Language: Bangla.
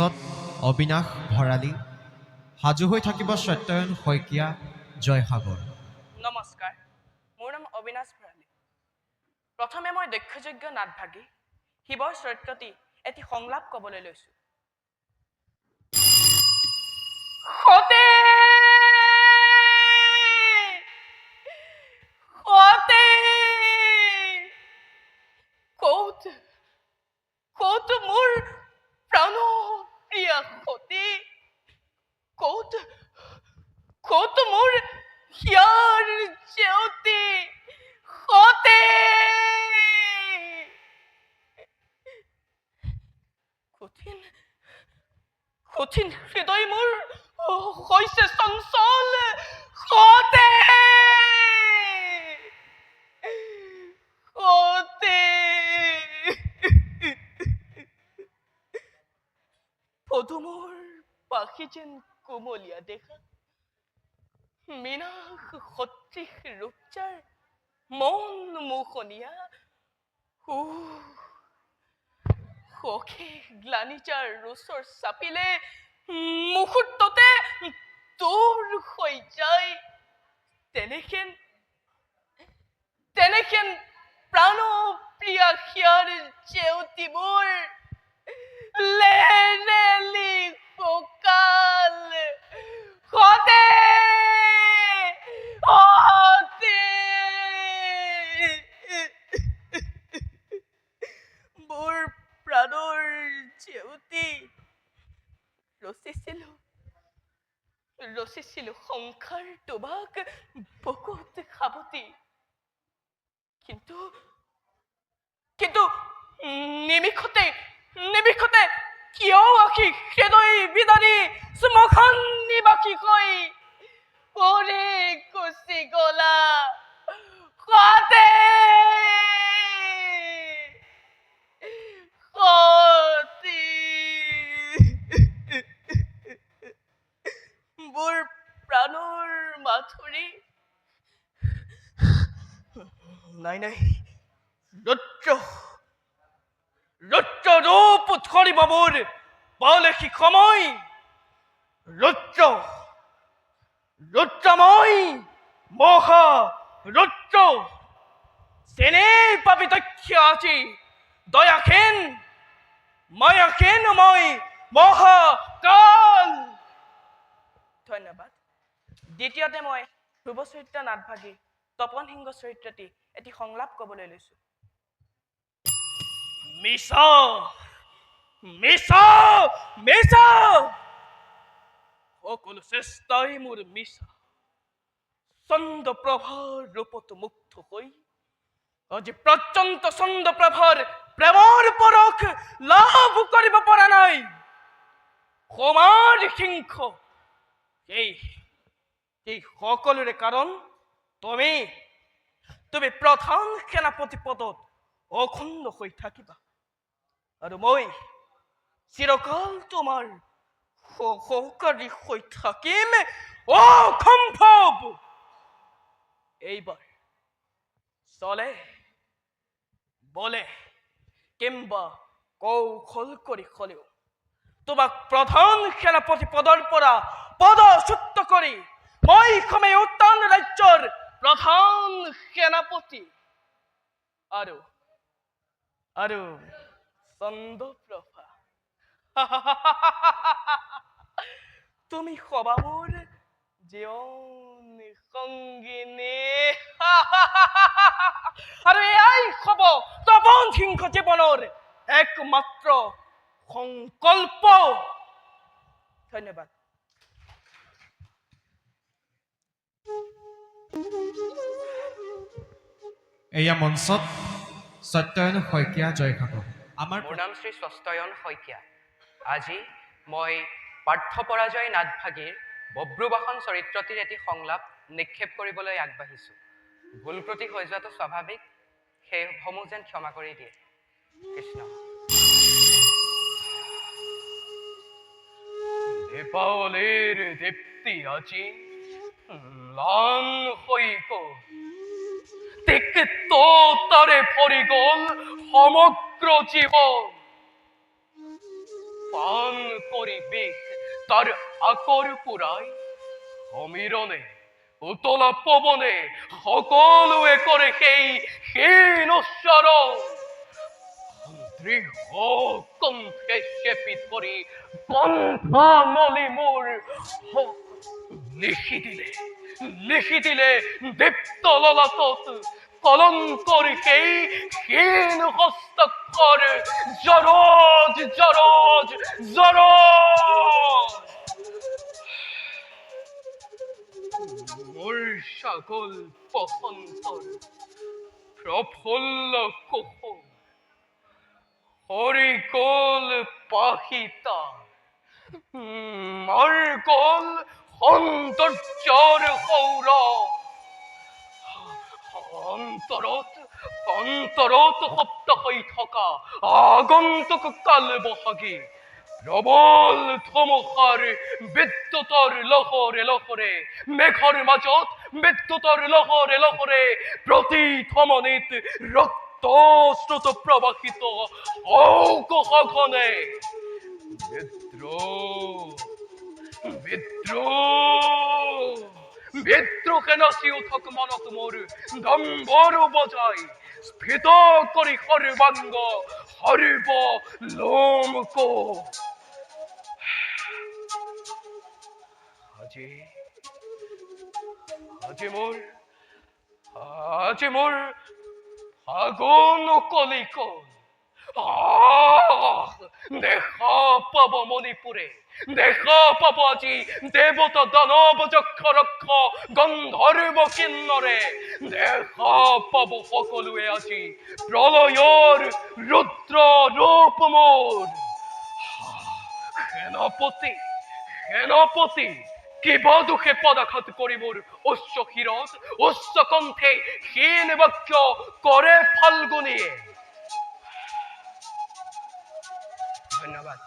মঞ্চত অবিনাশ ভৰালী, সাজু হৈ থাকিব সত্যয়ন শইকীয়া, জয়সাগৰ। নমস্কাৰ, মোৰ নাম অবিনাশ ভৰালী। প্ৰথমে মই দক্ষযোগ্য নাটভাগী, শিৱৰ চৰিত্ৰটি এটি সংলাপ ক'বলৈ লৈছোঁ। সতে ক'ত ক'ত মোৰ প্ৰাণপ্ৰিয়া সতী ক'ত ক'ত মোৰ হিয়াৰ জেউতি সতে কঠিন কঠিন হৃদয় মোৰ হৈছে চঞ্চল, সতে। সতে। পদুমৰ পাখি যেন কোমলীয়া দেখা। মীনাস সদৃশ ৰূপচাৰ, মন মোহনীয়া। সখী গ্লানিচাৰ ৰোচৰ চাপিলে মুহূৰ্ততে দূৰ হৈ যায়। তেনেখেন তেনেখেন প্ৰাণপ্ৰিয়া সিয়াৰ জেউতিবোৰ লেৰেলি কঁকাল সতে সতে মোৰ প্ৰাণৰ জেউতি ৰচিছিলো ৰচিছিলো হংকার টোবাক বুকুত খাবতি কিন্তু কিন্তু নিমিখতে নিমিখতে কিয় আঁকি হৃদয় বিদারি শ্মশান নিবাকি হৈ পৰি গুচি গলা সতে সতী মোৰ প্ৰাণৰ মাথুৰি নাই নাই। ৰুদ্ৰ ৰুদ্ৰ ৰূপ ধৰিব মোৰ পালেহি সময় ৰুদ্ৰ ৰুদ্ৰময় মহা ৰুদ্ৰ যেনে পাবি দক্ষ আজি দয়াখেন মায়াখেন মই মহাকাল ধন্যবাদ। দ্বিতীয়তে মই ধ্ৰুৱ নাটভাগী তপন সিংহ চৰিত্ৰটি এটি সংলাপ ক'বলৈ লৈছোঁ। সকলো চেষ্টাই মোৰ মিছা। চন্দ্ৰপ্ৰভাৰ ৰূপত মুগ্ধ হৈ, আজি প্ৰচণ্ড চন্দ্ৰপ্ৰভাৰ প্ৰেমৰ পৰশ লাভ কৰিব পৰা নাই। সমাজ সিংহ এই এই সকলোৰে কাৰণ তুমি তুমি প্ৰধান সেনাপতি পদত অখণ্ড হৈ থাকিবা। আৰু মই চিৰকাল তোমাৰ সহকাৰী হৈ থাকিম অসম্ভৱ এইবাৰ চলে, বলে কিম্বা কৌশল কৰি হ'লেও তোমাক প্ৰধান সেনাপতি পদৰ পৰা পদচ্যুত কৰি মই সময় উত্তান ৰাজ্যৰ প্ৰধান সেনাপতি। আৰু আৰু চন্দ্ৰপ্ৰভা তুমি হবা মোৰ জীৱন সংগিনী আৰু এয়াই হব তপন সিংহ জীৱনৰ একমাত্ৰ সংকল্প। ধন্যবাদ। এয়া মঞ্চত সত্যয়ন শইকীয়া জয়সাগৰ আমাৰ মোৰ নাম শ্ৰী স্বস্তয়ন শইকীয়া। আজি মই পাৰ্থ পৰাজয় নাটভাগীৰ বব্ৰুবাসন চৰিত্ৰটিৰ এটি সংলাপ নিক্ষেপ কৰিবলৈ আগবাঢ়িছোঁ। ভুল ক্ৰুটি হৈ যোৱাটো স্বাভাৱিক সেইসমূহ যেন ক্ষমা কৰি দিয়ে। কৃষ্ণ। দীপাৱলীৰ দীপ্তি আজি ম্লান হৈ গ'ল তিক্ততাৰে ভৰি গ'ল সমগ্ৰ জীৱন পাণ কৰি বিষ তাৰ আকৰ পুৰাই সমীৰণে উতলা পৱনে সকলোৱে কৰে সেই হীন উচ্চাৰণ দৃঢ় কণ্ঠে চেপি ধৰি কণ্ঠা নলি লিখি দিলে লিখি দিলে দীপ্ত সেই হীন মোৰ ছাগল বসন্তৰ প্ৰফুল্ল কুসুম। পাহিতা মোৰ গল সৌন্দৰ্যৰ সৌৰভ অন্তৰত অন্তৰত সপ্ত হৈ থকা আগন্তুক কাল বহাগী। প্ৰবল ধুমুহাৰ বিদ্যুতৰ লহৰে লহৰে মেঘৰ মাজত বিদ্যুতৰ লহৰে লহৰে প্ৰতি ধমনীত অকষনে বিদ্ৰোহ বিদ্ৰোহ বিদ্ৰোহে নাচি উঠক মনত মোৰ দম্বৰু বজাই স্ফীত কৰি সৰ্বাংগ সৰ্ব লোমক আজি আজি মোৰ আজি মোৰ ফাগুন কলিকল দেখা পাব মণিপুৰে দেখা পাব আজি দেৱতা দানৱ যক্ষ ৰক্ষ গন্ধৰ্ব কিন্নৰে দেখা পাব সকলোৱে আজি প্ৰলয়ৰ ৰুদ্ৰ ৰূপ মোৰ সেনাপতি সেনাপতি! কিবা দুখে পদাঘাত মোৰ উচ্চ হিরস উচ্চ কণ্ঠে হীন বাক্য করে ফাল্গুনিয়ে ধন্যবাদ।